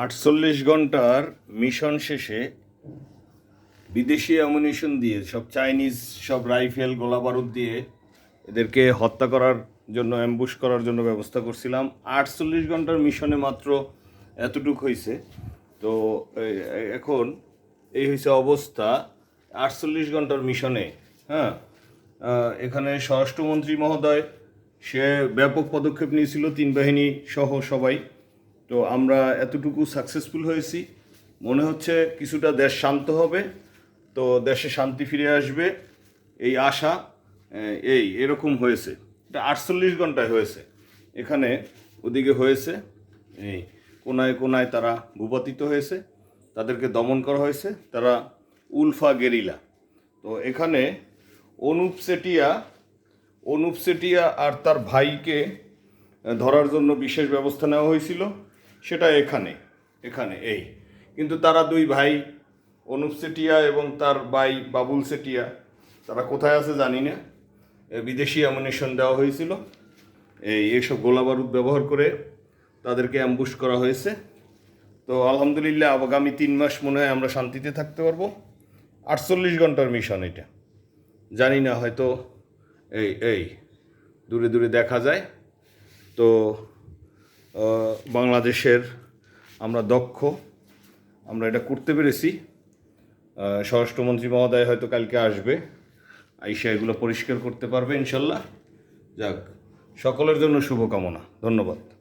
আটচল্লিশ ঘণ্টার মিশন শেষে বিদেশি অ্যামুনিশন দিয়ে, সব চাইনিজ সব রাইফেল গোলা বারুদ দিয়ে এদেরকে হত্যা করার জন্য অ্যাম্বুশ করার জন্য ব্যবস্থা করছিলাম। আটচল্লিশ ঘণ্টার মিশনে মাত্র এতটুক হয়েছে তো এখন এই হয়েছে অবস্থা আটচল্লিশ ঘণ্টার মিশনে হ্যাঁ? এখানে স্বরাষ্ট্রমন্ত্রী মহোদয়, সে ব্যাপক পদক্ষেপ নিয়েছিল, তিন বাহিনী সহ সবাই। তো আমরা এতটুকু সাকসেসফুল হয়েছি। মনে হচ্ছে কিছুটা দেশ শান্ত হবে, তো দেশে শান্তি ফিরে আসবে, এই আশা এই, এরকম হয়েছে। এটা আটচল্লিশ ঘন্টায় হয়েছে। এখানে ওদিকে হয়েছে, এই, কোনায় কোনায় তারা ভূপাতিত হয়েছে, তাদেরকে দমন করা হয়েছে, তারা উলফা গেরিলা। তো এখানে অনুপ সেটিয়া অনুপ সেটিয়া আর তার ভাইকে ধরার জন্য বিশেষ ব্যবস্থা নেওয়া হয়েছিল। সেটা এখানে এখানে, এই। কিন্তু তারা দুই ভাই, অনুপ সেটিয়া এবং তার ভাই বাবুল সেটিয়া, তারা কোথায় আছে জানি না। বিদেশি অ্যামুনেশন দেওয়া হয়েছিল। এই এইসব গোলা বারুদ ব্যবহার করে তাদেরকে অ্যাম্বুশ করা হয়েছে। তো আলহামদুলিল্লাহ আগামী তিন মাস মনে হয় আমরা শান্তিতে থাকতে পারব। আটচল্লিশ ঘণ্টার মিশন এটা। জানি না, হয়তো এই এই, দূরে দূরে দেখা যায়। তো বাংলাদেশের আমরা দক্ষ, আমরা এটা করতে পেরেছি। স্বরাষ্ট্রমন্ত্রী মহোদয় হয়তো কালকে আসবে, আইসা এগুলো পরিষ্কার করতে পারবে ইনশাল্লাহ। যাক, সকলের জন্য শুভকামনা। ধন্যবাদ।